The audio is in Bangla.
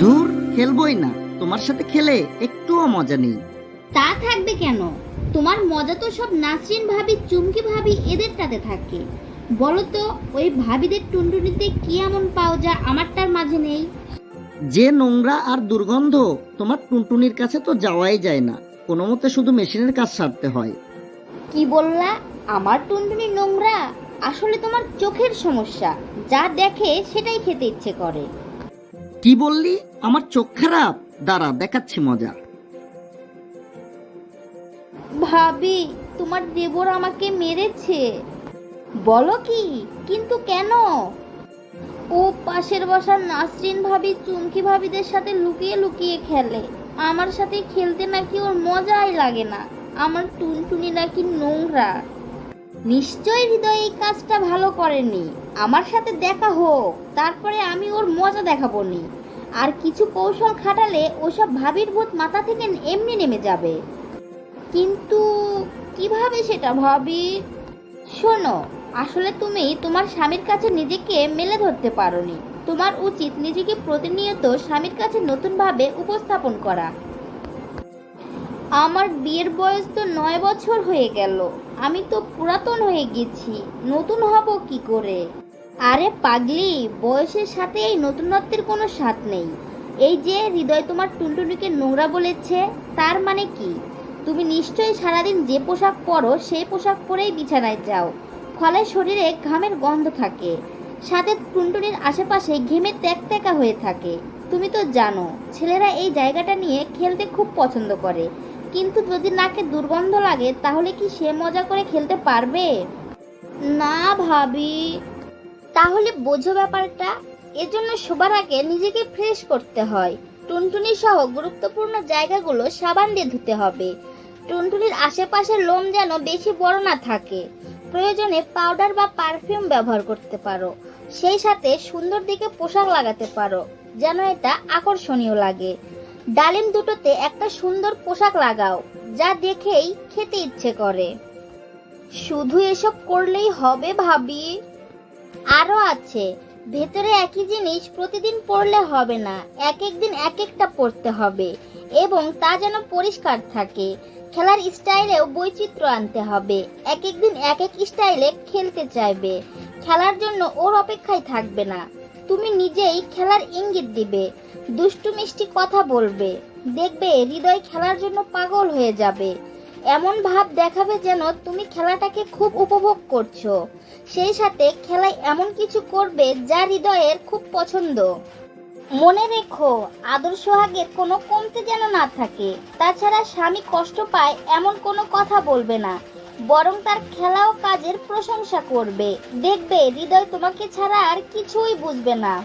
দূর খেলবই না। তোমার সাথে খেলে একটুও মজা নেই। তা থাকবে কেন? তোমার মজা তো সব নাসরিন ভাবি চুমকি ভাবি এদেরটাতে থাকে। বলো তো ওই ভাবিদের টুনটুনিতে কি এমন পাও যা আমারটার মাঝে নেই? যে নোংরা আর দুর্গন্ধ তোমার টুনটুনির কাছে তো যাওয়াই যায় না। কোনো মতে শুধু মেশিনের কাজ সারতে হয়। কি বললা? আমার টুনটুনি নোংরা? আসলে তোমার চোখের সমস্যা। যা দেখে সেটাই খেতে ইচ্ছে করে। কি বললি? আমার চোখ খারাপ। দাঁড়া, দেখাচ্ছি মজা। ভাবি, তোমার দেবর আমাকে মেরেছে। বলো কি? কিন্তু কেন? ও পাশের বসার নাসরিন ভাবি, চুমকি ভাবিদের সাথে লুকিয়ে লুকিয়ে খেলে। আমার সাথে খেলতে নাকি ওর মজাই লাগে না। আমার টুনটুনি নাকি নোংরা। নিশ্চয় হৃদয় এই কাজটা ভালো করেনি। আমার সাথে দেখা হোক, তারপরে আমি ওর মজা দেখাবো নি আর কিছু কৌশল খাটালে ওসব ভাবির ভূত মাথা থেকে এমনি নেমে যাবে। কিন্তু কীভাবে সেটা ভাবি? শোনো, আসলে তুমি তোমার স্বামীর কাছে নিজেকে মেলে ধরতে পারোনি। তোমার উচিত নিজেকে প্রতিনিয়ত স্বামীর কাছে নতুনভাবে উপস্থাপন করা। আমার বিয়ের বয়স তো নয় বছর হয়ে গেল। আমি তো পুরাতন হয়ে গেছি, নতুন হব কি করে? আরে পাগলি, বয়সের সাথে এই নতুনত্বের কোনো স্বাদ নেই। এই যে হৃদয় তোমার টুনটুনিকে নোংরা বলেছে, তার মানে কি? তুমি নিশ্চয়ই সারাদিন যে পোশাক পরো, সেই পোশাক পরেই বিছানায় যাও। ফলে শরীরে ঘামের গন্ধ থাকে। সাথে টুনটুনির আশেপাশে ঘেমে ত্যাকা হয়ে থাকে। তুমি তো জানো, ছেলেরা এই জায়গাটা নিয়ে খেলতে খুব পছন্দ করে। কিন্তু যদি নাকে দুর্গন্ধ লাগে, তাহলে কি সে মজা করে খেলতে পারবে? না, ভাবি। তাহলে বোঝো ব্যাপারটা। এজন্য সবার আগে নিজেকে ফ্রেশ করতে হয়। টুনটুনি সহ গুরুত্বপূর্ণ জায়গাগুলো সাবান দিয়ে ধুতে হবে। টুনটুনির আশেপাশের লোম যেন বেশি বড় না থাকে। প্রয়োজনে পাউডার বা পারফিউম ব্যবহার করতে পারো। সেই সাথে সুন্দর দিকে পোশাক লাগাতে পারো, যেন এটা আকর্ষণীয় লাগে। ডালিম দুটোতে একটা সুন্দর পোশাক লাগাও, যা দেখেই খেতে ইচ্ছে করে। শুধু এসব করলেই হবে ভাবি। আরও আছে, ভেতরে একই জিনিস প্রতিদিন পড়লে হবে না, এক এক দিন এক একটা পড়তে হবে, এবং তা যেন পরিষ্কার থাকে। খেলার স্টাইলেও বৈচিত্র্য আনতে হবে, এক এক দিন এক এক স্টাইলে খেলতে চাইবে। খেলার জন্য ওর অপেক্ষায় থাকবে না। তুমি নিজেই খেলার ইঙ্গিত দিবে। দুষ্টু মিষ্টি কথা বলবে। দেখবে হৃদয় খেলার জন্য পাগল হয়ে যাবে। এমন ভাব দেখাবে যেন তুমি খেলাটাকে খুব উপভোগ করছ। সেই সাথে খেলায় এমন কিছু করবে যা হৃদয়ের খুব পছন্দ। মনে রেখো, আদর্শ আগের কোনো কমতে যেন না থাকে। তাছাড়া স্বামী কষ্ট পায় এমন কোনো কথা বলবে না। বরং তার খেলা ও কাজের প্রশংসা করবে। দেখবে, হৃদয় তোমাকে ছাড়া আর কিছুই বুঝবে না।